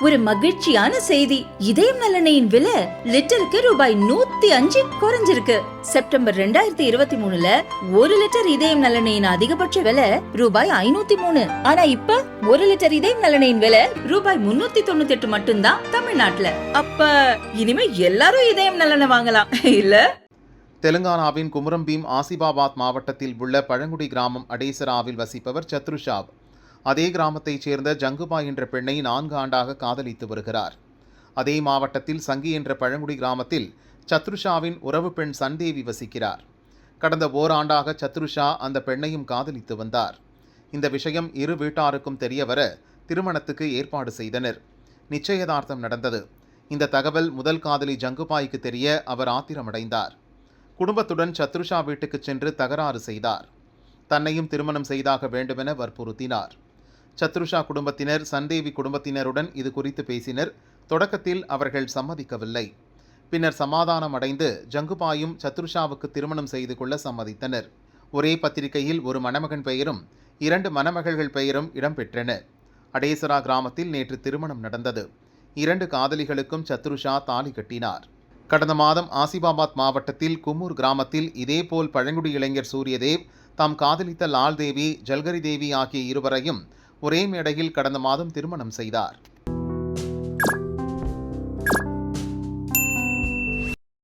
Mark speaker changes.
Speaker 1: ஒரு மகிழ்ச்சியான செய்தி. இதயம் நலனையின் விலை லிட்டருக்கு ரூபாய் நூத்தி அஞ்சு குறைஞ்சிருக்கு. செப்டம்பர் ரெண்டாயிரத்தி இருபத்தி மூணுல ஒரு லிட்டர் இதயம் நலனையின் அதிகபட்ச விலை ரூபாய் ஐநூத்தி மூணு. ஆனா இப்ப ஒரு லிட்டர் இதயம் நலனையின் விலை ரூபாய் முன்னூத்தி தொண்ணூத்தி எட்டு மட்டும்தான் தமிழ்நாட்டுல. அப்ப இனிமே எல்லாரும் இதயம் நலனை வாங்கலாம். இல்ல?
Speaker 2: தெலுங்கானாவின் குமரம்பீம் ஆசிபாபாத் மாவட்டத்தில் உள்ள பழங்குடி கிராமம் அடேசராவில் வசிப்பவர் சத்ருஷாவ். அதே கிராமத்தைச் சேர்ந்த ஜங்குபா என்ற பெண்ணை நான்கு ஆண்டாக காதலித்து வருகிறார். அதே மாவட்டத்தில் சங்கி என்ற பழங்குடி கிராமத்தில் சத்ருஷாவின் உறவு பெண் சந்தேவி வசிக்கிறார். கடந்த ஓராண்டாக சத்ருஷா அந்த பெண்ணையும் காதலித்து வந்தார். இந்த விஷயம் இரு வீட்டாருக்கும் தெரியவர திருமணத்துக்கு ஏற்பாடு செய்தனர். நிச்சயதார்த்தம் நடந்தது. இந்த தகவல் முதல் காதலி ஜங்குபாய்க்கு தெரிய அவர் ஆத்திரமடைந்தார். குடும்பத்துடன் சத்ருஷா வீட்டுக்கு சென்று தகராறு செய்தார். தன்னையும் திருமணம் செய்தாக வேண்டுமென வற்புறுத்தினார். சத்ருஷா குடும்பத்தினர் சந்தேவி குடும்பத்தினருடன் இது குறித்து பேசினர். தொடக்கத்தில் அவர்கள் சம்மதிக்கவில்லை. பின்னர் சமாதானம் அடைந்து ஜங்குபாயும் சத்ருஷாவுக்கு திருமணம் செய்து கொள்ள சம்மதித்தனர். ஒரே பத்திரிகையில் ஒரு மணமகன் பெயரும் இரண்டு மணமகள்கள் பெயரும் இடம்பெற்றன. அடேசரா கிராமத்தில் நேற்று திருமணம் நடந்தது. இரண்டு காதலிகளுக்கும் சத்ருஷா தாலி கட்டினார். கடந்த மாதம் ஆசிபாபாத் மாவட்டத்தில் குமூர் கிராமத்தில் இதேபோல் பழங்குடி இளைஞர் சூரியதேவ் தாம் காதலித்த லால் தேவி ஜல்கரி தேவி ஆகிய இருவரையும் ஒரே மேடையில் கடந்த மாதம் திருமணம் செய்தார்.